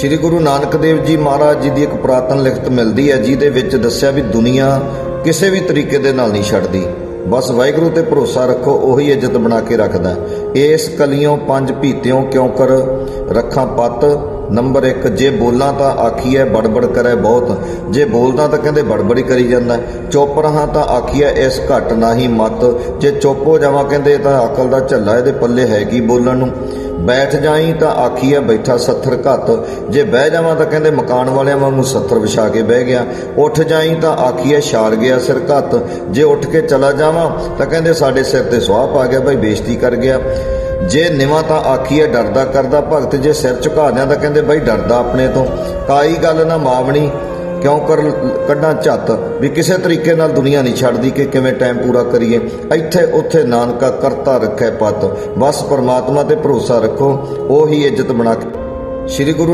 ਸ੍ਰੀ ਗੁਰੂ ਨਾਨਕ ਦੇਵ ਜੀ ਮਹਾਰਾਜ ਜੀ ਦੀ ਇੱਕ ਪੁਰਾਤਨ ਲਿਖਤ ਮਿਲਦੀ ਹੈ, ਜਿਹਦੇ ਵਿੱਚ ਦੱਸਿਆ ਵੀ ਦੁਨੀਆ ਕਿਸੇ ਵੀ ਤਰੀਕੇ ਦੇ ਨਾਲ ਨਹੀਂ ਛੱਡਦੀ। ਬਸ ਵਾਹਿਗੁਰੂ ਤੇ ਭਰੋਸਾ ਰੱਖੋ, ਉਹੀ ਇੱਜ਼ਤ ਬਣਾ ਕੇ ਰੱਖਦਾ ਇਸ ਕਲੀਓਂ ਪੰਜ ਭੀਤਿਓਂ ਕਿਉਂ ਕਰ ਰੱਖਾਂ ਪੱਤ? ਨੰਬਰ 1 ਜੇ ਬੋਲਾਂ ਤਾਂ ਆਖੀਐ ਬੜਬੜ ਕਰੈ ਬਹੁਤ। ਜੇ ਬੋਲਦਾ ਤਾਂ ਕਹਿੰਦੇ ਬੜਬੜੀ ਕਰੀ ਜਾਂਦਾ। ਚੁੱਪ ਰਹਾ ਤਾਂ ਆਖੀਐ ਇਸ ਘਟ ਨਾਹੀ ਮਤ। ਜੇ ਚੁੱਪ ਹੋ ਜਾਵਾਂ ਕਹਿੰਦੇ ਤਾਂ ਅਕਲ ਦਾ ਝੱਲਾ ਇਹਦੇ ਪੱਲੇ ਹੈ ਕੀ ਬੋਲਣ ਨੂੰ। ਬੈਠ ਜਾਈ ਤਾਂ ਆਖੀਐ ਬੈਠਾ ਸੱਥਰ ਘੱਤ। ਜੇ ਬਹਿ ਜਾਵਾਂ ਤਾਂ ਕਹਿੰਦੇ ਮਕਾਨ ਵਾਲਿਆਂ ਵਾਂਗੂ ਸੱਥਰ ਵਿਛਾ ਕੇ ਬਹਿ ਗਿਆ। ਉੱਠ ਜਾਈ ਤਾਂ ਆਖੀਐ ਛਾੜ ਗਿਆ ਸਿਰ ਘੱਤ। ਜੇ ਉੱਠ ਕੇ ਚਲਾ ਜਾਵਾਂ ਤਾਂ ਕਹਿੰਦੇ ਸਾਡੇ ਸਿਰ ਤੇ ਸੁਆਹ ਪਾ ਗਿਆ ਭਾਈ ਬੇਇੱਜ਼ਤੀ ਕਰ ਗਿਆ। ਜੇ ਨਿਵਾ ਤਾਂ ਆਖੀਏ ਡਰਦਾ ਕਰਦਾ ਭਗਤ, ਜੇ ਸਿਰ ਝੁਕਾ ਦਿਆਂ ਤਾਂ ਕਹਿੰਦੇ ਬਾਈ ਡਰਦਾ ਆਪਣੇ ਤੋਂ। ਕਾਈ ਗੱਲ ਨਾ ਮਾਵਣੀ, ਕਿਉਂ ਕਰ ਕੱਢਾਂ ਝੱਤ? ਵੀ ਕਿਸੇ ਤਰੀਕੇ ਨਾਲ ਦੁਨੀਆ ਨਹੀਂ ਛੱਡਦੀ ਕਿ ਕਿਵੇਂ ਟਾਈਮ ਪੂਰਾ ਕਰੀਏ। ਇੱਥੇ ਉੱਥੇ ਨਾਨਕਾ ਕਰਤਾ ਰੱਖੇ ਪਤ। ਬਸ ਪਰਮਾਤਮਾ ਤੇ ਭਰੋਸਾ ਰੱਖੋ, ਉਹੀ ਇੱਜ਼ਤ ਬਣਾ ਕੇ। ਸ੍ਰੀ ਗੁਰੂ